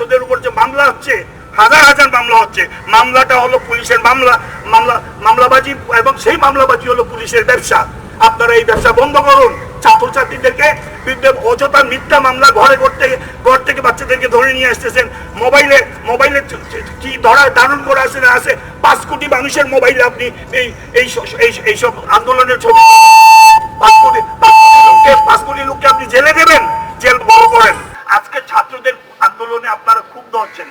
ছাত্রদের উপর যে মামলা হচ্ছে, হাজার হাজার মামলা হচ্ছে। মামলাটা হলো পুলিশের মামলা মামলা, মামলাবাজি, এবং সেই মামলাবাজি হলো পুলিশের ব্যবসা। আপনারা এই ব্যবসা বন্ধ করুন। ছাত্রছাত্রীদেরকে অযথা মিথ্যা মামলা ঘরে করতে, ঘর থেকে বাচ্চাদেরকে ধরে নিয়ে আসতেছেন। মোবাইলে মোবাইলে কি ধরা, ধারণ করে আসে না আসে, পাঁচ কোটি মানুষের মোবাইলে আপনি এই, এই- এইসব আন্দোলনের ছবি পাঁচ কোটি পাঁচ কোটি লোককে, পাঁচ কোটি লোককে আপনি জেলে দেবেন জেল বড় করেন আজকে ছাত্রদের আন্দোলনে আপনারা ক্ষুব্ধ হচ্ছেন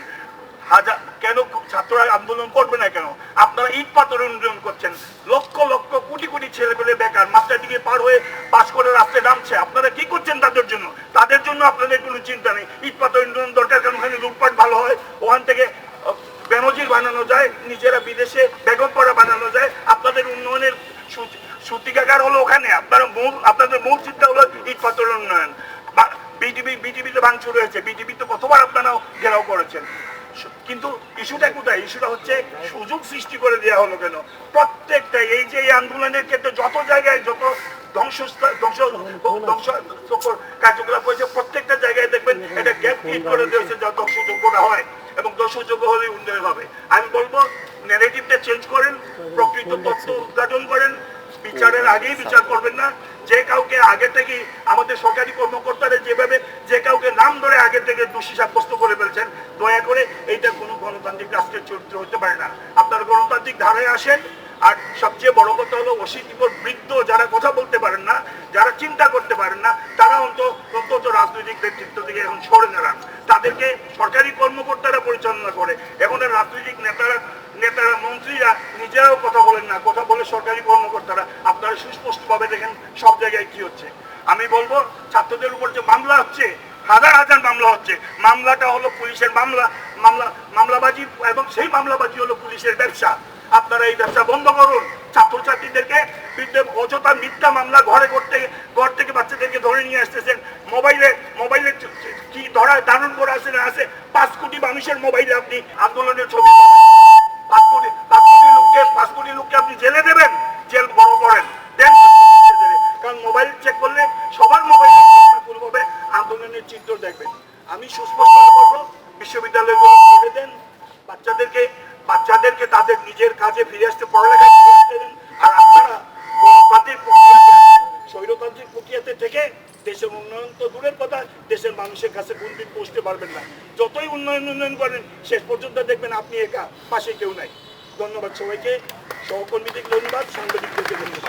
হাজার কেন ছাত্ররা আন্দোলন করবে না কেন? আপনারা ইট পাথর আন্দোলন করছেন। লক্ষ লক্ষ, কোটি কোটি ছেলে পেলে বেকার মাস্টার দিকে পার হয়ে পাশ করে রাস্তায় নামছে। আপনারা কি করছেন তাদের জন্য? তাদের জন্য আপনাদের কোনো চিন্তা নেই। ইট পাথর আন্দোলন দরকার কারণ ওখানে লুটপাট ভালো হয়। ওখান থেকে বেনজির বানানো যায়, নিজেরা বিদেশে বেগম পড়া বানানো যায়। আপনাদের উন্নয়নের সূতিকাগার হলো ওখানে। আপনারা মূল আপনাদের মূল চিন্তা হলো ইট পাথর উন্নয়ন। বিটিভি বিটিভিতে ভাঙচুর হয়েছে। বিটিভি তো কতবার ঘেরাও করেছেন। কিন্তু ইস্যুটা কোথায়? ইস্যুটা হচ্ছে সুযোগ সৃষ্টি করে দেওয়া হলো কেন? প্রত্যেকটা এই যে এই আন্দোলনের ক্ষেত্রে যত জায়গায় যত আমি বলব চেঞ্জ করেন, প্রকৃত তথ্য করেন, বিচারের আগেই বিচার করবেন না। যে কাউকে আগে থেকে আমাদের সরকারি কর্মকর্তারা যেভাবে, যে নাম ধরে আগে থেকে দোষী সাব্যস্ত করে ফেলছেন, দয়া করে এইটা কোনো গণতান্ত্রিক রাষ্ট্রের চরিত্র হতে পারে না। আপনার গণতান্ত্রিক ধারায় আসেন, আর সবচেয়ে বড় কথা হলো অশীতিপর বৃদ্ধ যারা কথা বলতে পারেন না, যারা চিন্তা করতে পারেন না, তারা অন্তত অন্তত রাজনৈতিক নেতৃত্ব থেকে এখন সরে দাঁড়ান। তাদেরকে সরকারি কর্মকর্তারা পরিচালনা করে, এখন রাজনৈতিক নেতারা নেতারা, মন্ত্রীরা নিজেরাও কথা বলেন না, কথা বলে সরকারি কর্মকর্তারা। আপনারা সুস্পষ্টভাবে দেখেন সব জায়গায় কি হচ্ছে। আমি বলব, ছাত্রদের উপর যে মামলা হচ্ছে হাজার হাজার মামলা হচ্ছে। মামলাটা হলো পুলিশের মামলা মামলা, মামলাবাজি এবং সেই মামলাবাজি হলো পুলিশের ব্যবসা। আপনারা এই ব্যবসা বন্ধ করুন। ছাত্রছাত্রীদেরকে অযথা মিথ্যা মামলা ঘরে করতে, ঘর থেকে বাচ্চাদেরকে ধরে নিয়ে আসতেছেন। মোবাইলে মোবাইলে কি ধরা ধারণ করে আসে না আসে? পাঁচ কোটি মানুষের মোবাইলে আপনি আন্দোলনের ছবি। পাঁচ কোটি পাঁচ কোটি লোককে, পাঁচ কোটি লোককে আপনি জেলে দেবেন? চিত্র দেখবেন। আমি সুস্পষ্ট করব বিশ্ববিদ্যালয়গুলো দেন। বাচ্চাদেরকে বাচ্চাদেরকে তাদের নিজের কাজে ফিরে আসতে পড়ালেখা দেন। আর আপনারা গণতান্ত্রিক প্রক্রিয়াতে স্বৈরতান্ত্রিক প্রক্রিয়াতে থেকে দেশের উন্নয়ন তো দূরের কথা, দেশের মানুষের কাছে কোনদিন পৌঁছতে পারবেন না। যতই উন্নয়ন উন্নয়ন করেন, শেষ পর্যন্ত দেখবেন আপনি একা, পাশে কেউ নাই। ধন্যবাদ সবাইকে। সহকর্মীদের ধন্যবাদ, সাংবাদিকদেরকে ধন্যবাদ।